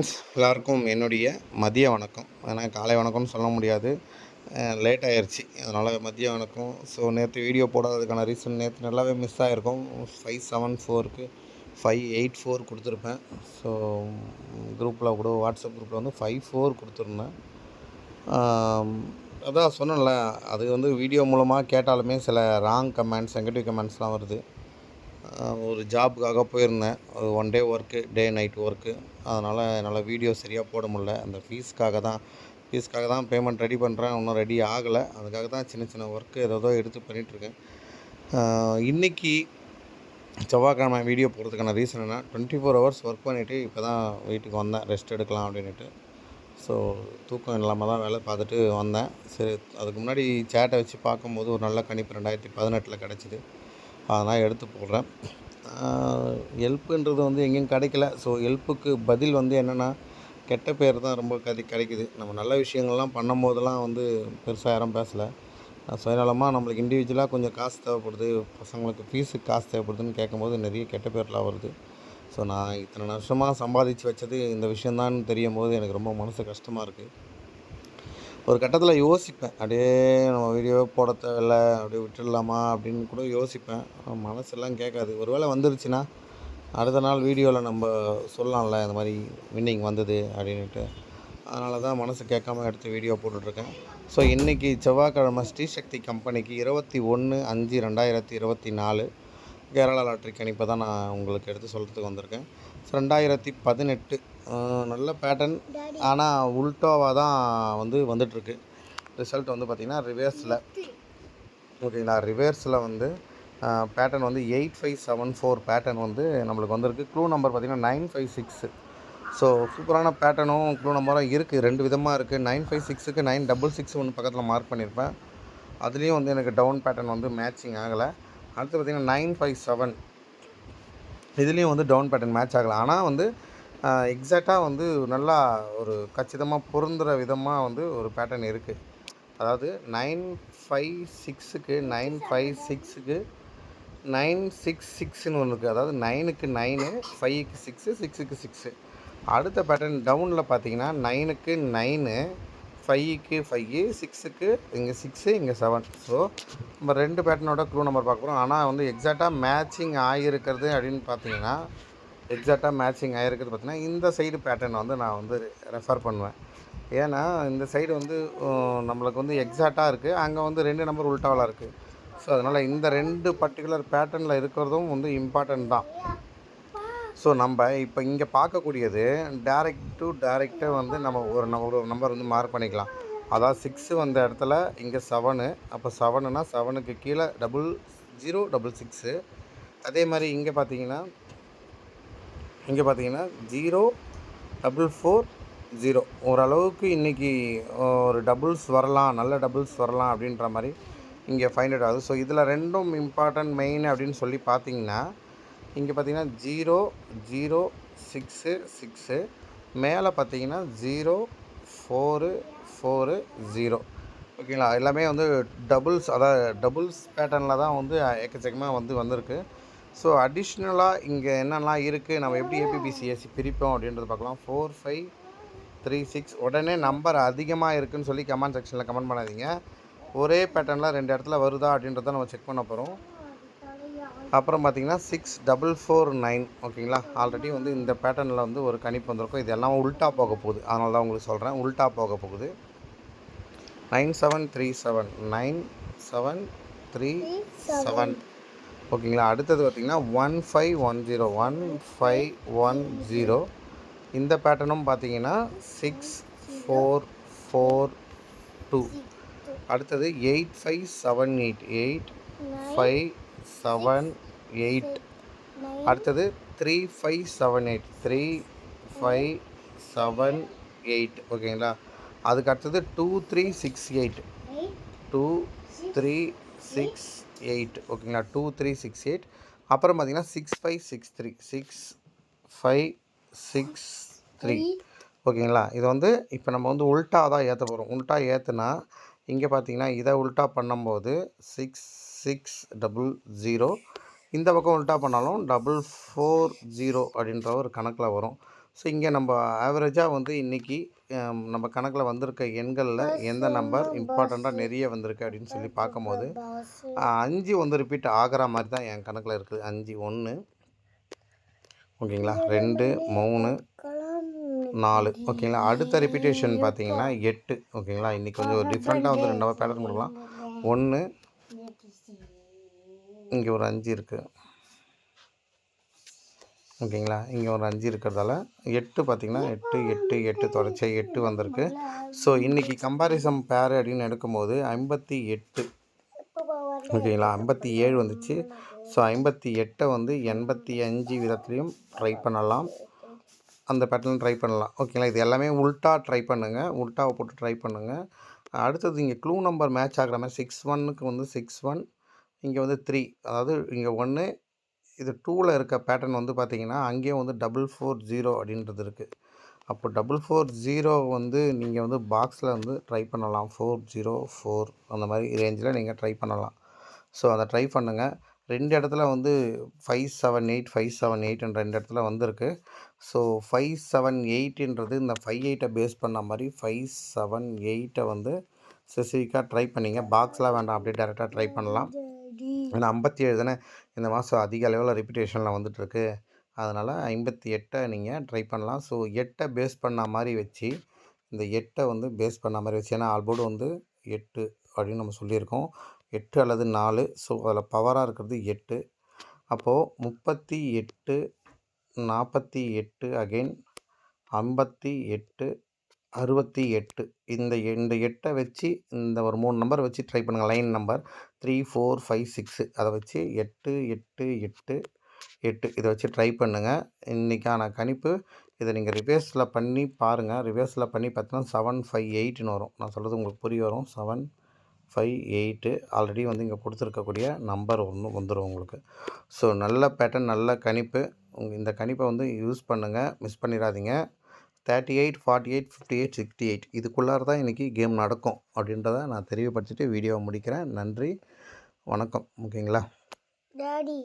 Friends எல்லாருக்கும் என்னுடைய மதிய வணக்கம். ஏன்னா காலை வணக்கம்னு சொல்ல முடியாது. லேட் ஆயிடுச்சு அதனால் மதிய வணக்கம். ஸோ நேற்று வீடியோ போடாததுக்கான ரீசன் நேற்று நல்லாவே மிஸ் ஆகிருக்கும் ஃபைவ் செவன் ஃபோருக்கு ஃபைவ் எயிட் ஃபோர் கொடுத்துருப்பேன். ஸோ குரூப்பில் கூட வாட்ஸ்அப் குரூப்பில் வந்து ஃபைவ் ஃபோர் கொடுத்துருந்தேன். அதான் சொன்னேன்ல அது வந்து வீடியோ மூலமாக கேட்டாலுமே சில ராங் கமெண்ட்ஸ் நெகட்டிவ் கமெண்ட்ஸ்லாம் வருது. ஒரு ஜாபுக்காக போயிருந்தேன். One day work day night work அதனால் என்னால் வீடியோ சரியாக போட முடில அந்த ஃபீஸ்க்காக தான் ஃபீஸ்க்காக தான் பேமெண்ட் ரெடி பண்ணுறேன் இன்னும் ரெடி ஆகலை. அதுக்காக தான் சின்ன சின்ன ஒர்க்கு ஏதோ எடுத்து பண்ணிகிட்ருக்கேன் இன்றைக்கி செவ்வாய்க்கிழமை வீடியோ போடுறதுக்கான ரீசன் என்ன? டுவெண்ட்டி ஃபோர் ஹவர்ஸ் ஒர்க் பண்ணிவிட்டு இப்போ தான் வீட்டுக்கு வந்தேன். ரெஸ்ட் எடுக்கலாம் அப்படின்ட்டு ஸோ தூக்கம் இல்லாமல் தான் வேலை பார்த்துட்டு வந்தேன். சரி அதுக்கு முன்னாடி சேட்டை வச்சு பார்க்கும்போது ஒரு நல்ல கணிப்பு ரெண்டாயிரத்தி பதினெட்டில் கிடச்சிது. அதனால் எடுத்து போடுறேன். ஹெல்ப்புன்றது வந்து எங்கேயும் கிடைக்கல. ஸோ ஹெல்ப்புக்கு பதில் வந்து என்னென்னா கெட்ட பேர் தான் ரொம்ப கதி கிடைக்குது. நம்ம நல்ல விஷயங்கள்லாம் பண்ணும் போதெல்லாம் வந்து பெருசாக யாரும் பேசலை. சுயநலமாக நம்மளுக்கு இண்டிவிஜுவலாக கொஞ்சம் காசு தேவைப்படுது. பசங்களுக்கு ஃபீஸுக்கு காசு தேவைப்படுதுன்னு கேட்கும்போது நிறைய கெட்ட பேர்லாம் வருது. ஸோ நான் இத்தனை வருஷமாக சம்பாதிச்சு வச்சது இந்த விஷயந்தான்னு தெரியும் போது எனக்கு ரொம்ப மனசு கஷ்டமாக இருக்குது ஒரு கட்டத்தில் யோசிப்பேன். அப்படியே நம்ம வீடியோ போட தேவையில்ல அப்படியே விட்டுடலாமா அப்படின்னு கூட யோசிப்பேன். மனசெல்லாம் கேட்காது. ஒருவேளை வந்துருச்சுன்னா அடுத்த நாள் வீடியோவில் நம்ம சொல்லலாம்ல இந்த மாதிரி வின்னிங் வந்தது அப்படின்ட்டு அதனால தான் மனசு கேட்காம எடுத்து வீடியோ போட்டுட்ருக்கேன். ஸோ இன்றைக்கி செவ்வாய்க்கிழமை ஸ்ரீசக்தி கம்பெனிக்கு இருபத்தி ஒன்று அஞ்சு ரெண்டாயிரத்தி இருபத்தி நாலு கேரளா லாட்ரி கணிப்பை தான் நான் உங்களுக்கு எடுத்து சொல்கிறதுக்கு வந்திருக்கேன். ஸோ ரெண்டாயிரத்தி பதினெட்டு நல்ல பேட்டர்ன் ஆனால் உல்டாவாக தான் வந்து வந்துட்டுருக்கு. ரிசல்ட் வந்து பார்த்திங்கன்னா ரிவர்ஸில் ஓகேங்களா ரிவர்ஸில் வந்து பேட்டர்ன் வந்து eight five seven four pattern வந்து நம்மளுக்கு வந்திருக்கு. க்ளூ நம்பர் பார்த்திங்கன்னா நைன் ஃபைவ் சிக்ஸு ஸோ சூப்பரான பேட்டர்னும் க்ளூ நம்பரும் இருக்குது ரெண்டு விதமாக இருக்குது நைன் ஃபைவ் சிக்ஸுக்கு நைன் டபுள் சிக்ஸ் ஒன்று பக்கத்தில் மார்க் பண்ணியிருப்பேன் அதுலேயும் வந்து எனக்கு டவுன் பேட்டர்ன் வந்து மேட்சிங் ஆகலை. அடுத்து பார்த்திங்கன்னா நைன் ஃபைவ் செவன் இதுலேயும் வந்து டவுன் பேட்டர்ன் மேட்ச் ஆகலை. ஆனால் வந்து எக்ஸாக்டாக வந்து நல்லா ஒரு கச்சிதமாக பொருந்துகிற விதமாக வந்து ஒரு பேட்டர்ன் இருக்குது அதாவது நைன் ஃபைவ் சிக்ஸுக்கு நைன் ஃபைவ் சிக்ஸுக்கு நைன் சிக்ஸ் சிக்ஸ்னு ஒன்று இருக்குது அதாவது நைனுக்கு நைனு ஃபைவுக்கு சிக்ஸு சிக்ஸுக்கு சிக்ஸு அடுத்த பேட்டர்ன் டவுனில் பார்த்தீங்கன்னா நைனுக்கு நைனு ஃபைவுக்கு ஃபைவ் சிக்ஸுக்கு இங்கே சிக்ஸு இங்கே செவன் ஸோ நம்ம ரெண்டு பேட்டர்னோட க்ளூ நம்பர் பார்க்க போகிறோம் ஆனால் வந்து எக்ஸாக்டாக மேட்சிங் ஆகியிருக்கிறது அப்படின்னு பார்த்தீங்கன்னா எக்ஸாக்டாக மேட்சிங் ஆகிருக்குது பார்த்தீங்கன்னா இந்த சைடு பேட்டர்னை வந்து நான் வந்து ரெஃபர் பண்ணுவேன். ஏன்னா இந்த சைடு வந்து நம்மளுக்கு வந்து எக்ஸாக்டாக இருக்குது அங்கே வந்து ரெண்டு நம்பர் உல்டாவில் இருக்குது ஸோ அதனால் இந்த ரெண்டு பர்டிகுலர் பேட்டர்னில் இருக்கிறதும் வந்து இம்பார்ட்டன்ட் தான். ஸோ நம்ம இப்போ இங்கே பார்க்கக்கூடியது டேரெக்ட் டு டேரெக்டாக வந்து நம்ம ஒரு ஒரு நம்பர் வந்து மார்க் பண்ணிக்கலாம். அதாவது சிக்ஸு வந்த இடத்துல இங்கே செவனு அப்போ செவனுனா செவனுக்கு கீழே டபுள் ஜீரோ டபுள் சிக்ஸு அதே மாதிரி இங்கே பார்த்தீங்கன்னா இங்கே பார்த்தீங்கன்னா ஜீரோ டபுள் ஃபோர் ஜீரோ ஓரளவுக்கு இன்றைக்கி ஒரு டபுள்ஸ் வரலாம் நல்ல டபுள்ஸ் வரலாம் அப்படின்ற மாதிரி இங்கே ஃபைண்ட் அவுட் ஆகுது. ஸோ இதில் ரெண்டும் இம்பார்ட்டன்ட் மெயின் அப்படின்னு சொல்லி பார்த்தீங்கன்னா இங்கே பார்த்தீங்கன்னா ஜீரோ ஜீரோ சிக்ஸு சிக்ஸு மேலே பார்த்தீங்கன்னா ஜீரோ ஃபோரு ஃபோரு ஜீரோ ஓகேங்களா? எல்லாமே வந்து டபுள்ஸ் அதாவது டபுள்ஸ் பேட்டர்னில் தான் வந்து எக்கச்சக்கமாக வந்து வந்திருக்கு. ஸோ அடிஷ்னலாக இங்கே என்னெல்லாம் இருக்குது நம்ம எப்படி ஏபிபிசிஎஸ்சி பிரிப்போம் அப்படின்றத பார்க்கலாம். ஃபோர் ஃபைவ் த்ரீ சிக்ஸ் உடனே நம்பர் அதிகமாக இருக்குன்னு சொல்லி கமெண்ட் செக்ஷனில் கமெண்ட் பண்ணாதீங்க. ஒரே பேட்டர்னில் ரெண்டு இடத்துல வருதா அப்படின்றத நம்ம செக் பண்ண போகிறோம் அப்புறம் பார்த்திங்கன்னா சிக்ஸ் டபுள் ஃபோர் நைன் ஓகேங்களா ஆல்ரெடி வந்து இந்த பேட்டர்னில் வந்து ஒரு கணிப்பு வந்திருக்கும். இது எல்லாம் உல்ட்டா போக போகுது. அதனால தான் உங்களுக்கு சொல்கிறேன் உல்ட்டா போக போகுது. Nine seven three seven nine seven three seven ஓகேங்களா? அடுத்தது பார்த்தீங்கன்னா one five one zero one five one zero இந்த பேட்டர்னும் பார்த்தீங்கன்னா சிக்ஸ் ஃபோர் ஃபோர் டூ அடுத்தது eight five seven eight eight five seven eight அடுத்தது three five seven eight three five seven eight ஓகேங்களா? அதுக்கு அடுத்தது two three six eight two three six eight ஓகேங்களா two three six eight அப்புறம் பார்த்தீங்கன்னா six five six three six five six three ஓகேங்களா? இது வந்து இப்போ நம்ம வந்து உல்ட்டா தான் ஏற்ற போகிறோம் உல்ட்டா ஏற்றுனா இங்கே பார்த்தீங்கன்னா இதை உல்ட்டா பண்ணும்போது சிக்ஸ் சிக்ஸ் டபுள் ஜீரோ இந்த பக்கம் உல்ட்டா பண்ணாலும் டபுள் ஃபோர் ஜீரோ அப்படின்ற ஒரு கணக்கில் வரும். ஸோ இங்கே நம்ம ஆவரேஜாக வந்து இன்றைக்கி நம்ம கணக்கில் வந்திருக்க எண்களில் எந்த நம்பர் இம்பார்ட்டண்ட்டாக நிறைய வந்திருக்கு அப்படின்னு சொல்லி பார்க்கும்போது அஞ்சு வந்து ரிப்பீட் ஆகிற மாதிரி தான் என் கணக்கில் இருக்குது அஞ்சு ஒன்று ஓகேங்களா? ரெண்டு மூணு நாலு. ஓகேங்களா? அடுத்த ரிப்பீட்டேஷன் பார்த்தீங்கன்னா எட்டு. ஓகேங்களா? இன்றைக்கி கொஞ்சம் ஒரு டிஃப்ரெண்ட்டாக வந்து ரெண்டாவது பேட்டர்ன் கொடுக்கலாம் ஒன்று இங்கே ஒரு அஞ்சு இருக்குது ஓகேங்களா? இங்கே ஒரு அஞ்சு இருக்கிறதால எட்டு பார்த்திங்கன்னா எட்டு எட்டு எட்டு தொடர்ச்சியாக எட்டு வந்திருக்கு. ஸோ இன்றைக்கி கம்பாரிசம் பேர் அப்படின்னு எடுக்கும்போது ஐம்பத்தி எட்டு. ஓகேங்களா? ஐம்பத்தி ஏழு வந்துச்சு. ஸோ ஐம்பத்தி எட்டை வந்து எண்பத்தி அஞ்சு விதத்துலேயும் ட்ரை பண்ணலாம். அந்த பேட்டர்ன் ட்ரை பண்ணலாம். ஓகேங்களா? இது எல்லாமே உல்ட்டா ட்ரை பண்ணுங்கள் உல்ட்டாவை போட்டு ட்ரை பண்ணுங்கள் அடுத்தது இங்கே க்ளூ நம்பர் மேட்ச் ஆகிற மாதிரி சிக்ஸ் ஒன்னுக்கு வந்து சிக்ஸ் ஒன் இங்கே வந்து த்ரீ அதாவது இங்கே ஒன்று இது டூவில் இருக்க பேட்டர்ன் வந்து பார்த்தீங்கன்னா அங்கேயும் வந்து டபுள் ஃபோர் ஜீரோ அப்படின்றது இருக்குது அப்போ டபுள் ஃபோர் ஜீரோ வந்து நீங்கள் வந்து பாக்ஸில் வந்து ட்ரை பண்ணலாம். ஃபோர் ஜீரோ ஃபோர் அந்த மாதிரி ரேஞ்சில் நீங்கள் ட்ரை பண்ணலாம். ஸோ அதை ட்ரை பண்ணுங்கள் ரெண்டு இடத்துல வந்து five seven eight five seven எயிட்ன்ற ரெண்டு இடத்துல வந்திருக்கு. ஸோ ஃபைவ் செவன் எயிட்டுன்றது இந்த ஃபைவ் எயிட்டை பேஸ் பண்ண மாதிரி ஃபைவ் செவன் எயிட்டை வந்து ஸ்பெசிஃபிக்காக ட்ரை பண்ணிங்க. பாக்ஸ்லாம் வேண்டாம் அப்படியே டேரெக்டாக ட்ரை பண்ணலாம். ஏன்னா ஐம்பத்தி ஏழு தானே இந்த மாதம் அதிக அளவில் ரிப்பிட்டேஷனில் வந்துட்டுருக்கு. அதனால் ஐம்பத்தி எட்டை நீங்கள் ட்ரை பண்ணலாம். ஸோ எட்டை பேஸ் பண்ண மாதிரி வச்சு இந்த எட்டை வந்து பேஸ் பண்ண மாதிரி வச்சு ஏன்னா ஆல்போர்டு வந்து எட்டு அப்படின்னு நம்ம சொல்லியிருக்கோம். எட்டு அல்லது நாலு ஸோ அதில் பவராக இருக்கிறது எட்டு. அப்போது முப்பத்தி எட்டு நாற்பத்தி எட்டு அகைன் ஐம்பத்தி எட்டு அறுபத்தி எட்டு இந்த இந்த எட்டை வச்சு இந்த ஒரு மூணு நம்பர் வச்சு ட்ரை பண்ணுங்கள் line number three four five six அதை வச்சு எட்டு எட்டு எட்டு எட்டு இதை வச்சு ட்ரை பண்ணுங்கள் இன்றைக்கான கணிப்பு இதை நீங்கள் ரிவர்ஸில் பண்ணி பாருங்கள் ரிவர்ஸில் பண்ணி பார்த்தீங்கன்னா செவன் ஃபைவ் எயிட்னு வரும். நான் சொல்கிறது உங்களுக்கு புரிய வரும். செவன் ஃபைவ் எயிட்டு ஆல்ரெடி வந்து இங்கே கொடுத்துருக்கக்கூடிய நம்பர் ஒன்று வந்துடும் உங்களுக்கு. ஸோ நல்ல பேட்டர்ன் நல்ல கணிப்பு. இந்த கணிப்பை வந்து யூஸ் பண்ணுங்கள் மிஸ் பண்ணிடாதீங்க. Thirty eight forty eight fifty eight sixty eight இதுக்குள்ளார தான் இன்றைக்கி கேம் நடக்கும் அப்படின்றத நான் தெளிவுபடுத்திட்டு வீடியோவை முடிக்கிறேன். நன்றி. வணக்கம் ஓகேங்களா? டாடி